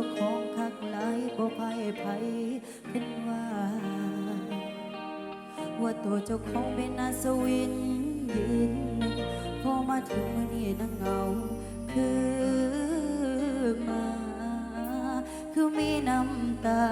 จ้าของคักหลายบ่ไพ่ไผเป็นว่า ว่าตัวเจ้าของเป็นอาสวินยืนหนึ่งพอมาถึงมือนี้นั่งเงา คือมา คือมีน้ำตา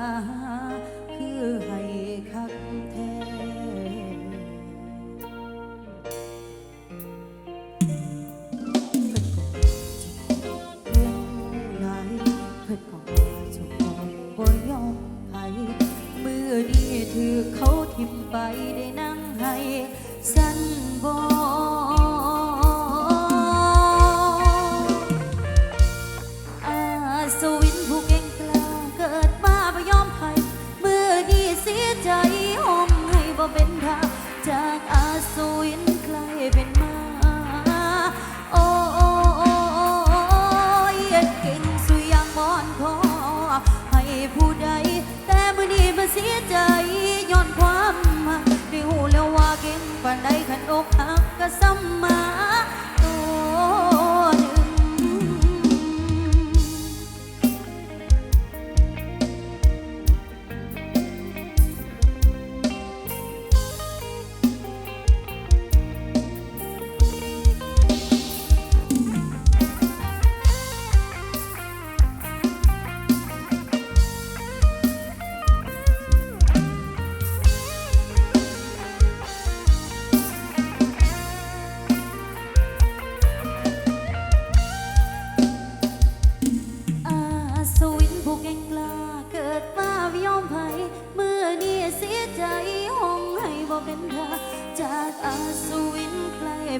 บ่ยอมไผมือนี้ถือเขาทิมไปได้นั่งให้สันบ่อาสวินผู้เก่งกล้าเกิดมาบ่ยอมไผมือนี้เสียใจห้อมให้บ่เป็นทางจากอาสวินใครเป็นมา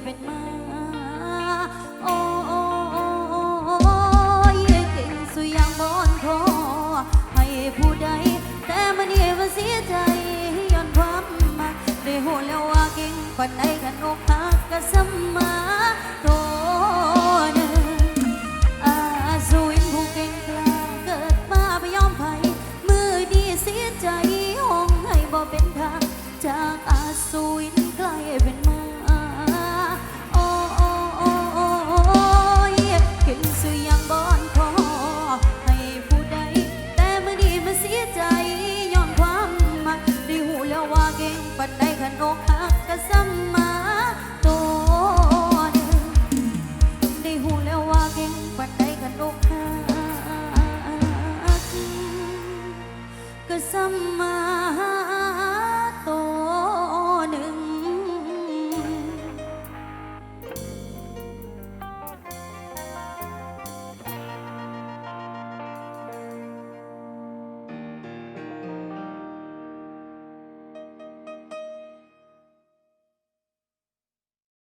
เป็นมาโอ้โอ้ยเก่งสุยางบอนคอให้ผู้ใด แต่มื่อนี้มันเสียใจย้อนความมาได้หูแล้วว่าเก่งปานใดกันอกหักก็ซ้ำมาตัวหนึ่งอาสวินผู้เก่งกล้าเกิดมาไม่ยอมไผมือดีเสียใจห้องให้บ่เป็นทางจากอาสวินกลายเป็น ว่าเก่งปันใดขันอกหักก็ซ้ำมาตัวเดิมได้หูแล้วว่าเก่งปันใดกันอกหักก็ซ้ำมา